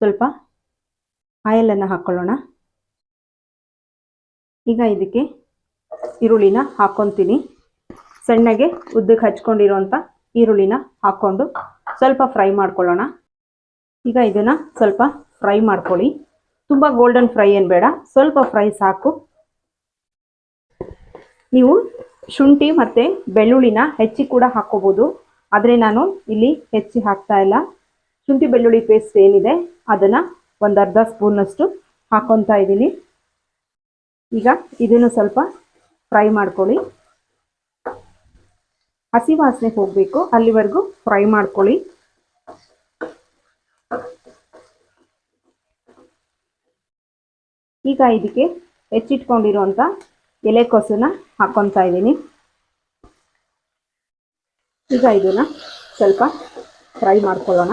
ಸ್ವಲ್ಪ ಆಯಲನ್ನು ಹಾಕ್ಕೊಳ್ಳೋಣ ಈಗ ಇದಕ್ಕೆ ಈರುಳ್ಳಿನ ಹಾಕ್ಕೊತೀನಿ ಸಣ್ಣಗೆ ಉದ್ದಕ್ಕೆ ಹಚ್ಕೊಂಡಿರೋಂಥ ಈರುಳ್ಳಿನ ಹಾಕ್ಕೊಂಡು ಸ್ವಲ್ಪ ಫ್ರೈ ಮಾಡ್ಕೊಳ್ಳೋಣ. ಈಗ ಇದನ್ನು ಸ್ವಲ್ಪ ಫ್ರೈ ಮಾಡ್ಕೊಳ್ಳಿ. ತುಂಬ ಗೋಲ್ಡನ್ ಫ್ರೈ ಏನು ಬೇಡ, ಸ್ವಲ್ಪ ಫ್ರೈ ಸಾಕು. ನೀವು ಶುಂಠಿ ಮತ್ತು ಬೆಳ್ಳುಳ್ಳಿನ ಹೆಚ್ಚಿ ಕೂಡ ಹಾಕ್ಕೋಬೋದು. ಆದರೆ ನಾನು ಇಲ್ಲಿ ಹೆಚ್ಚಿ ಹಾಕ್ತಾ ಇಲ್ಲ. ಶುಂಠಿ ಬೆಳ್ಳುಳ್ಳಿ ಪೇಸ್ಟ್ ಏನಿದೆ ಅದನ್ನು ಒಂದು ಅರ್ಧ ಸ್ಪೂನಷ್ಟು ಹಾಕೊಂತ ಇದ್ದೀನಿ. ಈಗ ಇದನ್ನು ಸ್ವಲ್ಪ ಫ್ರೈ ಮಾಡ್ಕೊಳ್ಳಿ. ಹಸಿ ವಾಸನೆ ಹೋಗಬೇಕು, ಅಲ್ಲಿವರೆಗೂ ಫ್ರೈ ಮಾಡ್ಕೊಳ್ಳಿ. ಈಗ ಇದಕ್ಕೆ ಹೆಚ್ಚಿಟ್ಕೊಂಡಿರುವಂಥ ಎಲೆಕೋಸನ್ನ ಹಾಕೊಂತ ಇದ್ದೀನಿ. ಈಗ ಇದನ್ನು ಸ್ವಲ್ಪ ಫ್ರೈ ಮಾಡ್ಕೊಳ್ಳೋಣ.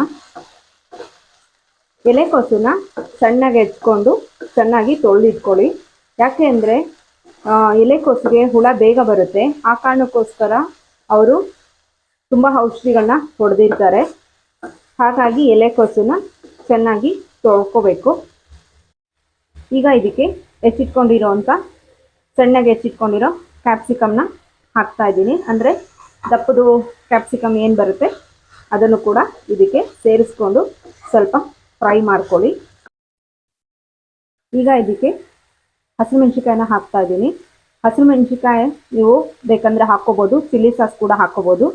ಎಲೆಕೋಸನ್ನ ಸಣ್ಣಗೆ ಹೆಚ್ಕೊಂಡು ಚೆನ್ನಾಗಿ ತೊಳೆದಿಟ್ಕೊಳ್ಳಿ. ಯಾಕೆ ಅಂದರೆ ಎಲೆಕೋಸಿಗೆ ಹುಳ ಬೇಗ ಬರುತ್ತೆ. ಆ ಕಾರಣಕ್ಕೋಸ್ಕರ ಅವರು ತುಂಬ ಔಷಧಿಗಳನ್ನ ಹೊಡೆದಿರ್ತಾರೆ. ಹಾಗಾಗಿ ಎಲೆಕೋಸನ್ನ ಚೆನ್ನಾಗಿ ತೊಳ್ಕೋಬೇಕು. ಈಗ ಇದಕ್ಕೆ ಹೆಚ್ಚಿಟ್ಕೊಂಡಿರೋವಂಥ ಸಣ್ಣಗೆ ಹೆಚ್ಚಿಟ್ಕೊಂಡಿರೋ ಕ್ಯಾಪ್ಸಿಕಮ್ನ ಹಾಕ್ತಾ ಇದ್ದೀನಿ. ಅಂದರೆ ದಪ್ಪದು ಕ್ಯಾಪ್ಸಿಕಮ್ ಏನು ಬರುತ್ತೆ, ಅದನ್ನು ಕೂಡ ಇದಕ್ಕೆ ಸೇರಿಸ್ಕೊಂಡು ಸ್ವಲ್ಪ ಫ್ರೈ ಮಾಡ್ಕೊಳ್ಳಿ. ಈಗ ಇದಕ್ಕೆ ಹಸಿಮೆಣ್ಸಿಕಾಯಿನ ಹಾಕ್ತಾ ಇದ್ದೀನಿ. ಹಸಿಮೆಣ್ಸಿಕಾಯಿ ನೀವು ಬೇಕಂದ್ರೆ ಹಾಕ್ಕೋಬೋದು, ಚಿಲ್ಲಿ ಸಾಸ್ ಕೂಡ ಹಾಕ್ಕೋಬೋದು.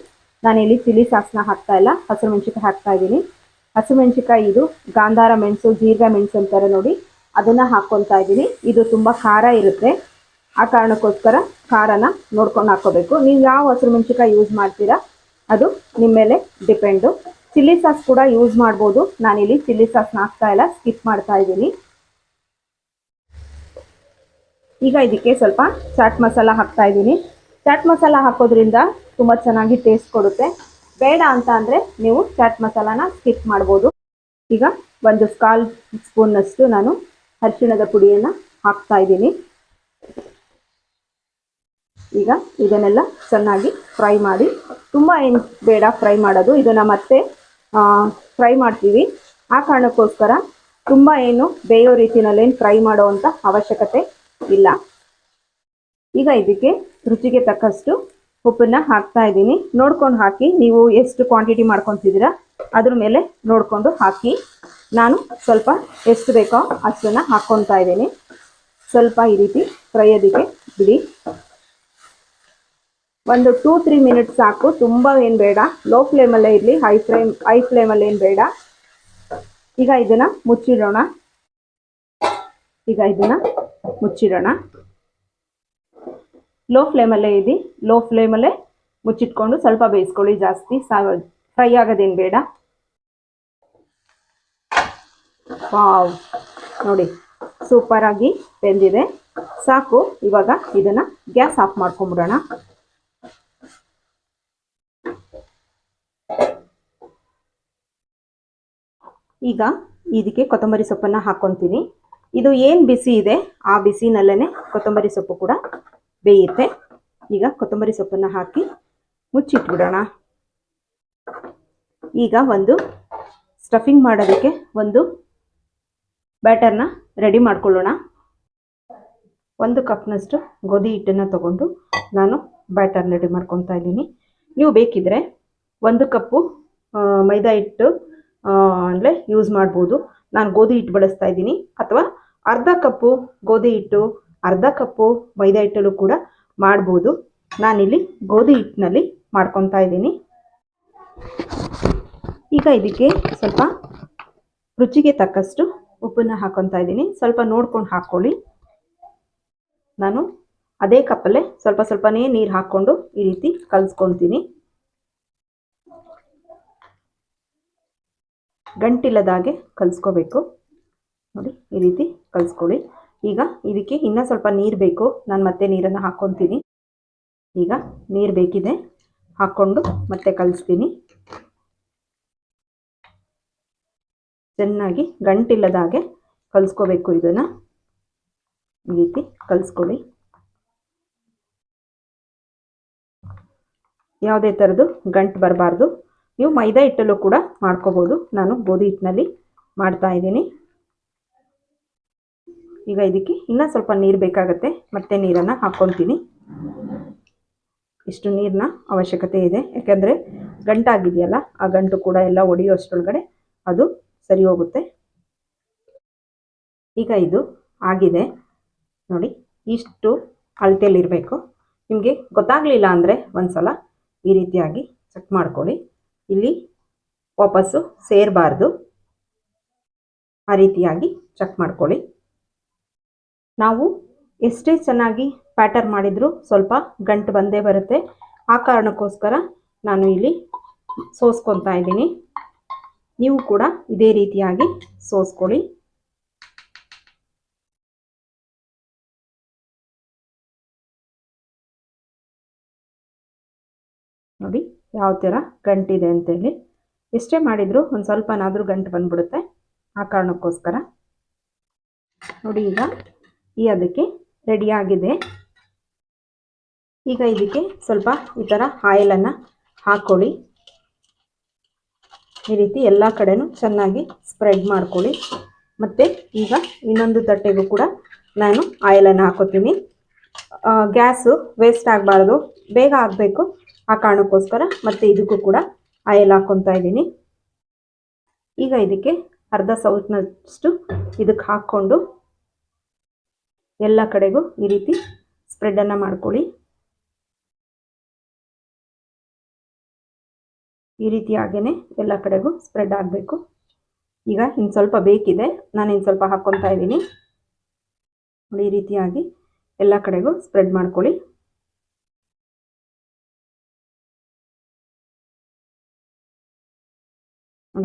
ಇಲ್ಲಿ ಚಿಲ್ಲಿ ಸಾಸ್ನ ಹಾಕ್ತಾ ಇಲ್ಲ, ಹಸಿರು ಮೆಣಸಿಕಾಯಿ ಹಾಕ್ತಾ ಇದ್ದೀನಿ. ಹಸಿಮೆಣ್ಸಿಕಾಯಿ ಇದು ಗಾಂಧಾರ ಮೆಣಸು ಜೀರಿಗೆ ಮೆಣಸು ಅಂತಾರೆ ನೋಡಿ, ಅದನ್ನು ಹಾಕ್ಕೊತಾ ಇದ್ದೀನಿ. ಇದು ತುಂಬ ಖಾರ ಇರುತ್ತೆ. ಆ ಕಾರಣಕ್ಕೋಸ್ಕರ ಖಾರನ ನೋಡ್ಕೊಂಡು ಹಾಕೋಬೇಕು ನೀವು ಯಾವ ಹಸಿರು ಮೆಣಸಿಕಾಯಿ ಯೂಸ್ ಮಾಡ್ತೀರಾ, ಅದು ನಿಮ್ಮ ಮೇಲೆ ಡಿಪೆಂಡು ಚಿಲ್ಲಿ ಸಾಸ್ ಕೂಡ ಯೂಸ್ ಮಾಡ್ಬೋದು. ನಾನಿಲ್ಲಿ ಚಿಲ್ಲಿ ಸಾಸ್ನ ಹಾಕ್ತಾ ಇಲ್ಲ ಸ್ಕಿಪ್ ಮಾಡ್ತಾ ಇದ್ದೀನಿ. ಈಗ ಇದಕ್ಕೆ ಸ್ವಲ್ಪ ಚಾಟ್ ಮಸಾಲ ಹಾಕ್ತಾ ಇದ್ದೀನಿ. ಚಾಟ್ ಮಸಾಲ ಹಾಕೋದ್ರಿಂದ ತುಂಬ ಚೆನ್ನಾಗಿ ಟೇಸ್ಟ್ ಕೊಡುತ್ತೆ. ಬೇಡ ಅಂತ ಅಂದರೆ ನೀವು ಚಾಟ್ ಮಸಾಲಾನ ಸ್ಕಿಪ್ ಮಾಡ್ಬೋದು. ಈಗ ಒಂದು ಕಾಲ್ ಸ್ಪೂನ್ನಷ್ಟು ನಾನು ಅರಿಶಿಣದ ಪುಡಿಯನ್ನು ಹಾಕ್ತಾ ಇದ್ದೀನಿ. ಈಗ ಇದನ್ನೆಲ್ಲ ಚೆನ್ನಾಗಿ ಫ್ರೈ ಮಾಡಿ. ತುಂಬ ಏನು ಬೇಡ ಫ್ರೈ ಮಾಡೋದು. ಇದನ್ನು ಮತ್ತೆ ಫ್ರೈ ಮಾಡ್ತೀವಿ. ಆ ಕಾರಣಕ್ಕೋಸ್ಕರ ತುಂಬ ಏನು ಬೇಯೋ ರೀತಿಯಲ್ಲೇನು ಫ್ರೈ ಮಾಡೋವಂಥ ಅವಶ್ಯಕತೆ ಇಲ್ಲ. ಈಗ ಇದಕ್ಕೆ ರುಚಿಗೆ ತಕ್ಕಷ್ಟು ಉಪ್ಪನ್ನು ಹಾಕ್ತಾ ಇದ್ದೀನಿ. ನೋಡ್ಕೊಂಡು ಹಾಕಿ, ನೀವು ಎಷ್ಟು ಕ್ವಾಂಟಿಟಿ ಮಾಡ್ಕೊತಿದ್ದೀರಾ ಅದ್ರ ಮೇಲೆ ನೋಡಿಕೊಂಡು ಹಾಕಿ. ನಾನು ಸ್ವಲ್ಪ ಎಷ್ಟು ಬೇಕೋ ಅಷ್ಟನ್ನು ಹಾಕ್ಕೊತಾ ಇದ್ದೀನಿ. ಸ್ವಲ್ಪ ಈ ರೀತಿ ಫ್ರೈ ಅದಕ್ಕೆ ಬಿಡಿ. ಒಂದು ಟೂ ತ್ರೀ ಮಿನಿಟ್ಸ್ ಸಾಕು. ತುಂಬ ಏನು ಬೇಡ. ಲೋ ಫ್ಲೇಮಲ್ಲೇ ಇರಲಿ. ಹೈ ಫ್ಲೇಮ್ ಹೈ ಫ್ಲೇಮಲ್ಲಿ ಏನು ಬೇಡ. ಈಗ ಇದನ್ನು ಮುಚ್ಚಿಡೋಣ. ಈಗ ಇದನ್ನು ಮುಚ್ಚಿಡೋಣ. ಲೋ ಫ್ಲೇಮಲ್ಲೇ ಇದೆ ಲೋ ಫ್ಲೇಮಲ್ಲೇ ಮುಚ್ಚಿಟ್ಕೊಂಡು ಸ್ವಲ್ಪ ಬೇಯಿಸ್ಕೊಳ್ಳಿ ಜಾಸ್ತಿ. ಫ್ರೈ ಆಗೋದೇನು ಬೇಡ. ವಾವ್ ನೋಡಿ ಸೂಪರಾಗಿ ಬೆಂದಿದೆ. ಸಾಕು. ಇವಾಗ ಇದನ್ನು ಗ್ಯಾಸ್ ಆಫ್ ಮಾಡ್ಕೊಂಬಿಡೋಣ. ಈಗ ಇದಕ್ಕೆ ಕೊತ್ತಂಬರಿ ಸೊಪ್ಪನ್ನು ಹಾಕ್ಕೊತೀನಿ ಇದು ಏನು ಬಿಸಿ ಇದೆ, ಆ ಬಿಸಿನಲ್ಲೇ ಕೊತ್ತಂಬರಿ ಸೊಪ್ಪು ಕೂಡ ಬೇಯುತ್ತೆ. ಈಗ ಕೊತ್ತಂಬರಿ ಸೊಪ್ಪನ್ನು ಹಾಕಿ ಮುಚ್ಚಿಟ್ಬಿಡೋಣ. ಈಗ ಒಂದು ಸ್ಟಫಿಂಗ್ ಮಾಡೋದಕ್ಕೆ ಒಂದು ಬ್ಯಾಟರ್ನ ರೆಡಿ ಮಾಡ್ಕೊಳ್ಳೋಣ. ಒಂದು ಕಪ್ನಷ್ಟು ಗೋಧಿ ಹಿಟ್ಟನ್ನು ತಗೊಂಡು ನಾನು ಬ್ಯಾಟರ್ ರೆಡಿ ಮಾಡ್ಕೊತಾ ಇದ್ದೀನಿ. ನೀವು ಬೇಕಿದ್ರೆ ಒಂದು ಕಪ್ಪು ಮೈದಾ ಹಿಟ್ಟು ಅಂದರೆ ಯೂಸ್ ಮಾಡ್ಬೋದು. ನಾನು ಗೋಧಿ ಹಿಟ್ಟು ಬಳಸ್ತಾ ಇದ್ದೀನಿ. ಅಥವಾ ಅರ್ಧ ಕಪ್ಪು ಗೋಧಿ ಹಿಟ್ಟು, ಅರ್ಧ ಕಪ್ಪು ಮೈದಾ ಹಿಟ್ಟಲ್ಲೂ ಕೂಡ ಮಾಡ್ಬೋದು. ನಾನಿಲ್ಲಿ ಗೋಧಿ ಹಿಟ್ಟಿನಲ್ಲಿ ಮಾಡ್ಕೊತಾ ಇದ್ದೀನಿ. ಈಗ ಇದಕ್ಕೆ ಸ್ವಲ್ಪ ರುಚಿಗೆ ತಕ್ಕಷ್ಟು ಉಪ್ಪನ್ನು ಹಾಕೊತಾ ಇದ್ದೀನಿ. ಸ್ವಲ್ಪ ನೋಡ್ಕೊಂಡು ಹಾಕ್ಕೊಳ್ಳಿ ನಾನು ಅದೇ ಕಪ್ಪಲ್ಲೇ ಸ್ವಲ್ಪ ಸ್ವಲ್ಪನೇ ನೀರು ಹಾಕ್ಕೊಂಡು ಈ ರೀತಿ ಕಲಿಸ್ಕೊತೀನಿ. ಗಂಟಿಲ್ಲದಾಗೆ ಕಲಿಸ್ಕೋಬೇಕು. ನೋಡಿ, ಈ ರೀತಿ ಕಲಿಸ್ಕೊಳ್ಳಿ. ಈಗ ಇದಕ್ಕೆ ಇನ್ನೂ ಸ್ವಲ್ಪ ನೀರು ಬೇಕು. ನಾನು ಮತ್ತೆ ನೀರನ್ನು ಹಾಕ್ಕೊತೀನಿ ಈಗ ನೀರು ಬೇಕಿದೆ. ಹಾಕ್ಕೊಂಡು ಮತ್ತೆ ಕಲಿಸ್ತೀನಿ. ಚೆನ್ನಾಗಿ ಗಂಟಿಲ್ಲದಾಗೆ ಕಲಿಸ್ಕೋಬೇಕು ಇದನ್ನು. ಈ ರೀತಿ ಕಲಿಸ್ಕೊಳ್ಳಿ. ಯಾವುದೇ ಥರದ್ದು ಗಂಟು ಬರಬಾರ್ದು. ನೀವು ಮೈದಾ ಹಿಟ್ಟಲ್ಲೂ ಕೂಡ ಮಾಡ್ಕೋಬೋದು. ನಾನು ಗೋಧಿ ಹಿಟ್ಟಿನಲ್ಲಿ ಮಾಡ್ತಾ ಇದ್ದೀನಿ. ಈಗ ಇದಕ್ಕೆ ಇನ್ನೂ ಸ್ವಲ್ಪ ನೀರು ಬೇಕಾಗತ್ತೆ. ಮತ್ತೆ ನೀರನ್ನು ಹಾಕ್ಕೊತೀನಿ ಇಷ್ಟು ನೀರಿನ ಅವಶ್ಯಕತೆ ಇದೆ. ಯಾಕೆಂದರೆ ಗಂಟಾಗಿದೆಯಲ್ಲ, ಆ ಗಂಟು ಕೂಡ ಎಲ್ಲ ಒಡೆಯುವಷ್ಟರೊಳಗಡೆ ಅದು ಸರಿ ಹೋಗುತ್ತೆ. ಈಗ ಇದು ಆಗಿದೆ. ನೋಡಿ, ಇಷ್ಟು ಅಳತೆಯಲ್ಲಿರಬೇಕು. ನಿಮಗೆ ಗೊತ್ತಾಗಲಿಲ್ಲ ಅಂದರೆ ಒಂದು ಸಲ ಈ ರೀತಿಯಾಗಿ ಚೆಕ್ ಮಾಡ್ಕೊಳ್ಳಿ. ಇಲ್ಲಿ ವಾಪಸ್ಸು ಸೇರಬಾರ್ದು. ಆ ರೀತಿಯಾಗಿ ಚೆಕ್ ಮಾಡ್ಕೊಳ್ಳಿ. ನಾವು ಎಷ್ಟೇ ಚೆನ್ನಾಗಿ ಪ್ಯಾಟರ್ ಮಾಡಿದರೂ ಸ್ವಲ್ಪ ಗಂಟು ಬಂದೇ ಬರುತ್ತೆ. ಆ ಕಾರಣಕ್ಕೋಸ್ಕರ ನಾನು ಇಲ್ಲಿ ಸೋಸ್ಕೊತಾ ಇದ್ದೀನಿ. ನೀವು ಕೂಡ ಇದೇ ರೀತಿಯಾಗಿ ಸೋಸ್ಕೊಳ್ಳಿ. ನೋಡಿ. ಯಾವ ಥರ ಗಂಟಿದೆ ಅಂತೇಳಿ. ಎಷ್ಟೇ ಮಾಡಿದರೂ ಒಂದು ಸ್ವಲ್ಪನಾದರೂ ಗಂಟು ಬಂದ್ಬಿಡುತ್ತೆ. ಆ ಕಾರಣಕ್ಕೋಸ್ಕರ. ನೋಡಿ ಈಗ ಈ ಅದಕ್ಕೆ ರೆಡಿಯಾಗಿದೆ ಈಗ ಇದಕ್ಕೆ ಸ್ವಲ್ಪ ಈ ಥರ ಆಯಿಲನ್ನು ಹಾಕ್ಕೊಳ್ಳಿ ಈ ರೀತಿ ಎಲ್ಲ ಕಡೆನೂ ಚೆನ್ನಾಗಿ ಸ್ಪ್ರೆಡ್ ಮಾಡ್ಕೊಳ್ಳಿ. ಮತ್ತು ಈಗ ಇನ್ನೊಂದು ತಟ್ಟೆಗೂ ಕೂಡ ನಾನು ಆಯಿಲನ್ನು ಹಾಕೋತೀನಿ. ಗ್ಯಾಸು ವೇಸ್ಟ್ ಆಗಬಾರ್ದು. ಬೇಗ ಆಗಬೇಕು. ಆ ಕಾರಣಕ್ಕೋಸ್ಕರ ಮತ್ತೆ ಇದಕ್ಕೂ ಕೂಡ ಆಯಿಲ್ ಹಾಕ್ಕೊತಾ ಇದ್ದೀನಿ. ಈಗ ಇದಕ್ಕೆ ಅರ್ಧ ಸೌಟ್ನಷ್ಟು ಇದಕ್ಕೆ ಹಾಕ್ಕೊಂಡು ಎಲ್ಲ ಕಡೆಗೂ ಈ ರೀತಿ ಸ್ಪ್ರೆಡನ್ನು ಮಾಡ್ಕೊಳ್ಳಿ. ಈ ರೀತಿ ಎಲ್ಲ ಕಡೆಗೂ ಸ್ಪ್ರೆಡ್ ಆಗಬೇಕು. ಈಗ ಇನ್ನು ಸ್ವಲ್ಪ ಬೇಕಿದೆ, ನಾನು ಇನ್ನು ಸ್ವಲ್ಪ ಹಾಕ್ಕೊತಾ ಇದ್ದೀನಿ. ನೋಡಿ, ಈ ರೀತಿಯಾಗಿ ಎಲ್ಲ ಕಡೆಗೂ ಸ್ಪ್ರೆಡ್ ಮಾಡ್ಕೊಳ್ಳಿ.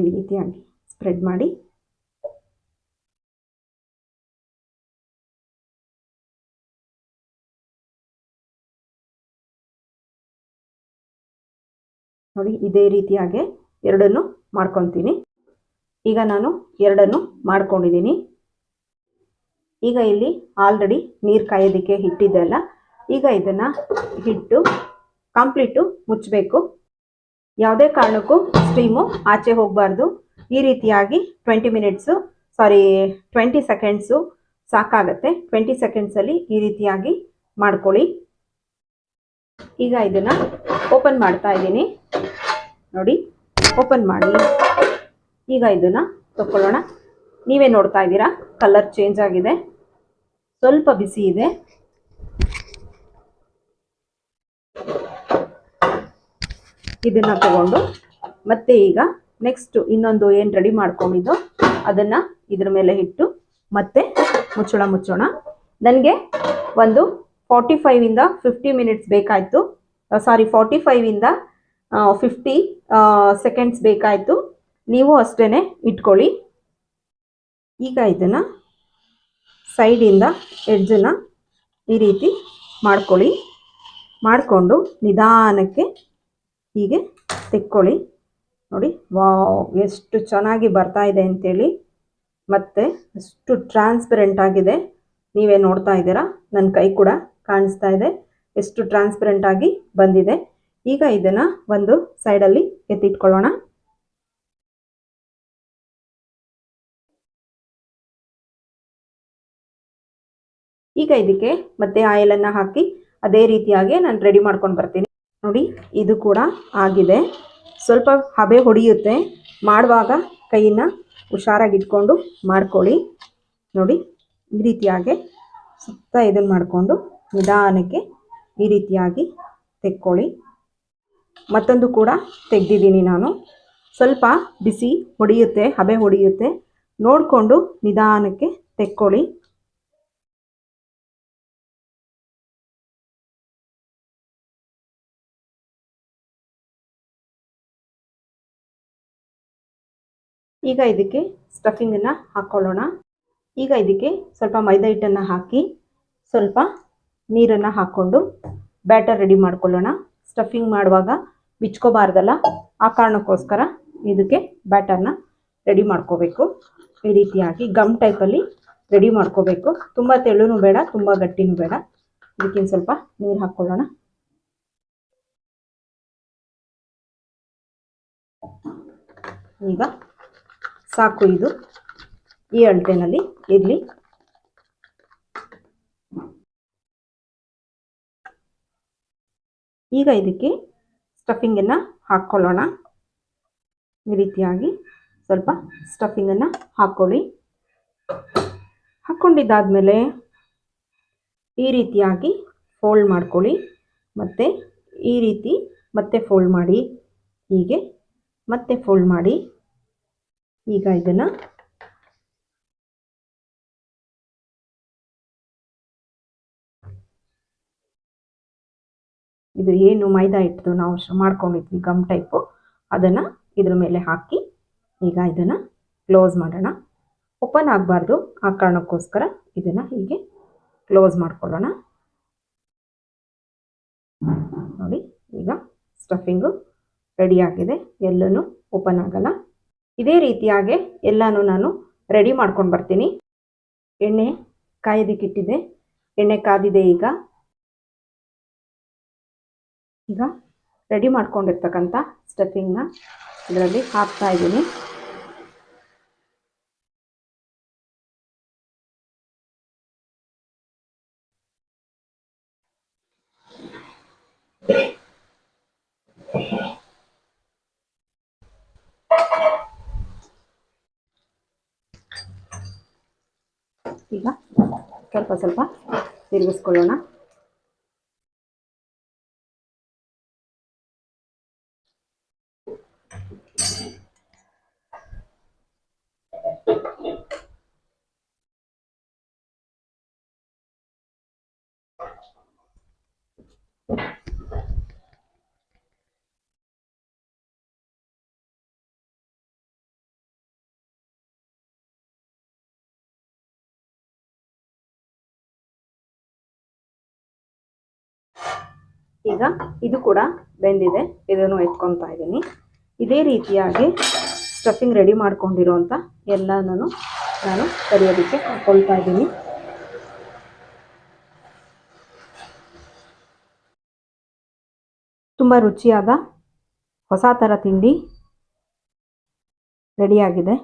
ಈ ರೀತಿಯಾಗಿ ಸ್ಪ್ರೆಡ್ ಮಾಡಿ. ನೋಡಿ, ಇದೇ ರೀತಿಯಾಗಿ ಎರಡನ್ನು ಮಾಡ್ಕೊತೀನಿ. ಈಗ ನಾನು ಎರಡನ್ನು ಮಾಡ್ಕೊಂಡಿದ್ದೀನಿ. ಈಗ ಇಲ್ಲಿ ಆಲ್ರೆಡಿ ನೀರು ಕಾಯೋದಕ್ಕೆ ಹಿಟ್ಟಿದ್ದೆಲ್ಲ ಈಗ ಇದನ್ನು ಹಿಟ್ಟು ಕಂಪ್ಲೀಟು ಮುಚ್ಚಬೇಕು ಯಾವುದೇ ಕಾರಣಕ್ಕೂ ಸ್ಟೀಮು ಆಚೆ ಹೋಗಬಾರ್ದು. ಈ ರೀತಿಯಾಗಿ ಟ್ವೆಂಟಿ ಮಿನಿಟ್ಸು ಸಾರಿ ಟ್ವೆಂಟಿ ಸೆಕೆಂಡ್ಸು ಸಾಕಾಗತ್ತೆ. ಟ್ವೆಂಟಿ ಸೆಕೆಂಡ್ಸಲ್ಲಿ ಈ ರೀತಿಯಾಗಿ ಮಾಡ್ಕೊಳ್ಳಿ. ಈಗ ಇದನ್ನು ಓಪನ್ ಮಾಡ್ತಾ ಇದ್ದೀನಿ. ನೋಡಿ ಓಪನ್ ಮಾಡಿ. ಈಗ ಇದನ್ನು ತಗೊಳ್ಳೋಣ ನೀವೇ ನೋಡ್ತಾ ಇದ್ದೀರಾ? ಕಲರ್ ಚೇಂಜ್ ಆಗಿದೆ. ಸ್ವಲ್ಪ ಬಿಸಿ ಇದೆ. ಇದನ್ನ ತಗೊಂಡು ಮತ್ತೆ ಈಗ ನೆಕ್ಸ್ಟ್ ಇನ್ನೊಂದು ಏನು ರೆಡಿ ಮಾಡ್ಕೊಂಡಿದ್ದು ಅದನ್ನು ಇದ್ರ ಮೇಲೆ ಇಟ್ಟು ಮತ್ತೆ ಮುಚ್ಚೋಣ ಮುಚ್ಚೋಣ. ನನಗೆ ಒಂದು ಫಾರ್ಟಿ ಫೈವಿಂದ ಫಿಫ್ಟಿ ಮಿನಿಟ್ಸ್ ಬೇಕಾಯಿತು. ಸಾರಿ ಫಾರ್ಟಿ ಫೈವಿಂದ ಫಿಫ್ಟಿ ಸೆಕೆಂಡ್ಸ್ ಬೇಕಾಯಿತು. ನೀವು ಅಷ್ಟೇ ಇಟ್ಕೊಳ್ಳಿ. ಈಗ ಇದನ್ನು ಸೈಡಿಂದ ಎಡ್ಜನ್ನು ಈ ರೀತಿ ಮಾಡ್ಕೊಳ್ಳಿ. ಮಾಡಿಕೊಂಡು ನಿಧಾನಕ್ಕೆ ಹೀಗೆ ತೆಕ್ಕೊಳ್ಳಿ. ನೋಡಿ, ವಾವ್, ಎಷ್ಟು ಚೆನ್ನಾಗಿ ಬರ್ತಾ ಇದೆ ಅಂತೇಳಿ. ಮತ್ತು ಅಷ್ಟು ಟ್ರಾನ್ಸ್ಪರೆಂಟ್ ಆಗಿದೆ. ನೀವೇ ನೋಡ್ತಾ ಇದ್ದೀರಾ? ನನ್ನ ಕೈ ಕೂಡ ಕಾಣಿಸ್ತಾ ಇದೆ. ಎಷ್ಟು ಟ್ರಾನ್ಸ್ಪರೆಂಟ್ ಆಗಿ ಬಂದಿದೆ. ಈಗ ಇದನ್ನು ಒಂದು ಸೈಡಲ್ಲಿ ಎತ್ತಿಟ್ಕೊಳ್ಳೋಣ. ಈಗ ಇದಕ್ಕೆ ಮತ್ತೆ ಆಯಿಲನ್ನು ಹಾಕಿ ಅದೇ ರೀತಿಯಾಗಿ ನಾನು ರೆಡಿ ಮಾಡ್ಕೊಂಡು ಬರ್ತೀನಿ. ನೋಡಿ, ಇದು ಕೂಡ ಆಗಿದೆ. ಸ್ವಲ್ಪ ಹಬೆ ಹೊಡೆಯುತ್ತೆ. ಮಾಡುವಾಗ ಕೈಯನ್ನು ಹುಷಾರಾಗಿ ಇಟ್ಕೊಂಡು ಮಾಡ್ಕೊಳ್ಳಿ. ನೋಡಿ, ಈ ರೀತಿಯಾಗಿ ಸುತ್ತ ಇದನ್ನು ಮಾಡಿಕೊಂಡು ನಿಧಾನಕ್ಕೆ ಈ ರೀತಿಯಾಗಿ ತೆಕ್ಕೊಳ್ಳಿ. ಮತ್ತೊಂದು ಕೂಡ ತೆಗೆದಿದ್ದೀನಿ ನಾನು. ಸ್ವಲ್ಪ ಬಿಸಿ ಹೊಡೆಯುತ್ತೆ, ಹಬೆ ಹೊಡೆಯುತ್ತೆ. ನೋಡಿಕೊಂಡು ನಿಧಾನಕ್ಕೆ ತೆಕ್ಕೊಳ್ಳಿ. ಈಗ ಇದಕ್ಕೆ ಸ್ಟಫಿಂಗನ್ನು ಹಾಕ್ಕೊಳ್ಳೋಣ ಈಗ ಇದಕ್ಕೆ ಸ್ವಲ್ಪ ಮೈದಾ ಹಿಟ್ಟನ್ನು ಹಾಕಿ ಸ್ವಲ್ಪ ನೀರನ್ನು ಹಾಕ್ಕೊಂಡು ಬ್ಯಾಟರ್ ರೆಡಿ ಮಾಡ್ಕೊಳ್ಳೋಣ. ಸ್ಟಫಿಂಗ್ ಮಾಡುವಾಗ ಬಿಚ್ಕೋಬಾರ್ದಲ್ಲ, ಆ ಕಾರಣಕ್ಕೋಸ್ಕರ ಇದಕ್ಕೆ ಬ್ಯಾಟರ್ನ ರೆಡಿ ಮಾಡ್ಕೋಬೇಕು. ಈ ರೀತಿಯಾಗಿ ಗಮ್ ಟೈಪಲ್ಲಿ ರೆಡಿ ಮಾಡ್ಕೋಬೇಕು. ತುಂಬ ತೆಳುನೂ ಬೇಡ, ತುಂಬ ಗಟ್ಟಿನೂ ಬೇಡ. ಇದಕ್ಕಿಂತ ಸ್ವಲ್ಪ ನೀರು ಹಾಕ್ಕೊಳ್ಳೋಣ. ಈಗ ಸಾಕು ಇದು. ಈ ಅಳತೆನಲ್ಲಿ ಇರಲಿ. ಈಗ ಇದಕ್ಕೆ ಸ್ಟಫಿಂಗನ್ನು ಹಾಕ್ಕೊಳ್ಳೋಣ ಈ ರೀತಿಯಾಗಿ ಸ್ವಲ್ಪ ಸ್ಟಫಿಂಗನ್ನು ಹಾಕ್ಕೊಳ್ಳಿ ಹಾಕ್ಕೊಂಡಿದ್ದಾದಮೇಲೆ ಈ ರೀತಿಯಾಗಿ ಫೋಲ್ಡ್ ಮಾಡ್ಕೊಳ್ಳಿ. ಮತ್ತು ಈ ರೀತಿ ಮತ್ತೆ ಫೋಲ್ಡ್ ಮಾಡಿ. ಹೀಗೆ ಮತ್ತೆ ಫೋಲ್ಡ್ ಮಾಡಿ. ಈಗ ಇದನ್ನ ಇದು ಏನು ಮೈದಾ ಇಟ್ಟು ನಾವು ಮಾಡ್ಕೊಂಡಿದ್ವಿ ಗಮ್ ಟೈಪು ಅದನ್ನ ಇದ್ರ ಮೇಲೆ ಹಾಕಿ ಈಗ ಇದನ್ನ ಕ್ಲೋಸ್ ಮಾಡೋಣ. ಓಪನ್ ಆಗಬಾರ್ದು. ಆ ಕಾರಣಕ್ಕೋಸ್ಕರ ಇದನ್ನ ಹೀಗೆ ಕ್ಲೋಸ್ ಮಾಡ್ಕೊಳ್ಳೋಣ. ನೋಡಿ, ಈಗ ಸ್ಟಫಿಂಗು ಆಗಿದೆ. ಎಲ್ಲೂ ಓಪನ್ ಆಗಲ್ಲ. ಇದೇ ರೀತಿಯಾಗಿ ಎಲ್ಲನೂ ನಾನು ರೆಡಿ ಮಾಡ್ಕೊಂಡು ಬರ್ತೀನಿ. ಎಣ್ಣೆ ಕಾಯದಿಕ್ಕಿಟ್ಟಿದೆ ಎಣ್ಣೆ ಕಾದಿದೆ ಈಗ. ಈಗ ರೆಡಿ ಮಾಡ್ಕೊಂಡಿರ್ತಕ್ಕಂಥ ಸ್ಟಫಿಂಗ್ನ ಇದರಲ್ಲಿ ಹಾಕ್ತಾ ಇದ್ದೀನಿ. ಈಗ ಸ್ವಲ್ಪ ಸ್ವಲ್ಪ ತಿರುಗಿಸ್ಕೊಳ್ಳೋಣ. ಈಗ ಇದು ಕೂಡ ಬೆಂದಿದೆ. ಇದನ್ನು ಎತ್ಕೊತಾ ಇದ್ದೀನಿ. ಇದೇ ರೀತಿಯಾಗಿ ಸ್ಟಫಿಂಗ್ ರೆಡಿ ಮಾಡ್ಕೊಂಡಿರೋಂಥ ಎಲ್ಲನೂ ನಾನು ಕರಿಯೋದಕ್ಕೆ ಹಾಕ್ಕೊಳ್ತಾ ಇದ್ದೀನಿ. ತುಂಬ ರುಚಿಯಾದ ಹೊಸ ಥರ ತಿಂಡಿ ರೆಡಿಯಾಗಿದೆ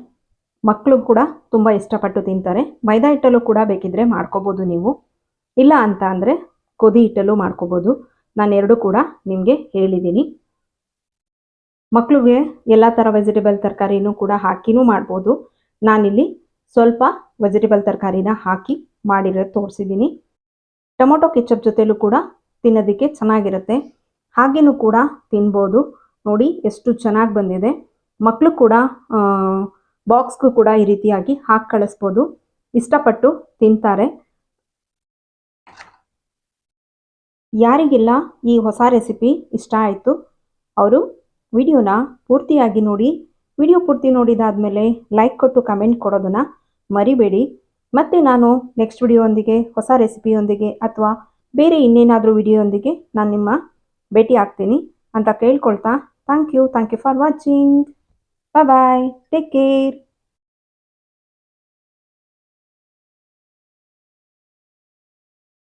ಮಕ್ಕಳು ಕೂಡ ತುಂಬ ಇಷ್ಟಪಟ್ಟು ತಿಂತಾರೆ. ಮೈದಾ ಹಿಟ್ಟಲ್ಲೂ ಕೂಡ ಬೇಕಿದ್ರೆ ಮಾಡ್ಕೋಬೋದು ನೀವು. ಇಲ್ಲ ಅಂತ ಅಂದರೆ ಗೋಧಿ ಹಿಟ್ಟಲ್ಲೂ ಮಾಡ್ಕೋಬೋದು. ನಾನು ಎರಡೂ ಕೂಡ ನಿಮಗೆ ಹೇಳಿದ್ದೀನಿ. ಮಕ್ಕಳಿಗೆ ಎಲ್ಲ ಥರ ವೆಜಿಟೇಬಲ್ ತರಕಾರಿನೂ ಕೂಡ ಹಾಕಿನೂ ಮಾಡ್ಬೋದು. ನಾನಿಲ್ಲಿ ಸ್ವಲ್ಪ ವೆಜಿಟೇಬಲ್ ತರಕಾರಿನ ಹಾಕಿ ಮಾಡಿರೋ ತೋರಿಸಿದ್ದೀನಿ ಟೊಮೊಟೊ ಕೆಚಪ್ ಜೊತೆಲೂ ಕೂಡ ತಿನ್ನೋದಕ್ಕೆ ಚೆನ್ನಾಗಿರುತ್ತೆ. ಹಾಗೇನೂ ಕೂಡ ತಿನ್ಬೋದು. ನೋಡಿ ಎಷ್ಟು ಚೆನ್ನಾಗಿ ಬಂದಿದೆ. ಮಕ್ಕಳು ಕೂಡ ಬಾಕ್ಸ್ಗೂ ಕೂಡ ಈ ರೀತಿಯಾಗಿ ಹಾಕಿ ಕಳಿಸ್ಬೋದು. ಇಷ್ಟಪಟ್ಟು ತಿಂತಾರೆ. ಯಾರಿಗೆಲ್ಲ ಈ ಹೊಸ ರೆಸಿಪಿ ಇಷ್ಟ ಆಯಿತು ಅವರು ವಿಡಿಯೋನ ಪೂರ್ತಿಯಾಗಿ ನೋಡಿ. ವಿಡಿಯೋ ಪೂರ್ತಿ ನೋಡಿದಾದ್ಮೇಲೆ ಲೈಕ್ ಕೊಟ್ಟು ಕಮೆಂಟ್ ಕೊಡೋದನ್ನು ಮರಿಬೇಡಿ. ಮತ್ತೆ ನಾನು ನೆಕ್ಸ್ಟ್ ವಿಡಿಯೋಂದಿಗೆ ಹೊಸ ರೆಸಿಪಿಯೊಂದಿಗೆ ಅಥವಾ ಬೇರೆ ಇನ್ನೇನಾದರೂ ವಿಡಿಯೋಂದಿಗೆ ನಾನು ನಿಮ್ಮ ಭೇಟಿ ಆಗ್ತೀನಿ ಅಂತ ಕೇಳ್ಕೊಳ್ತಾ. Thank you thank you for watching bye bye take care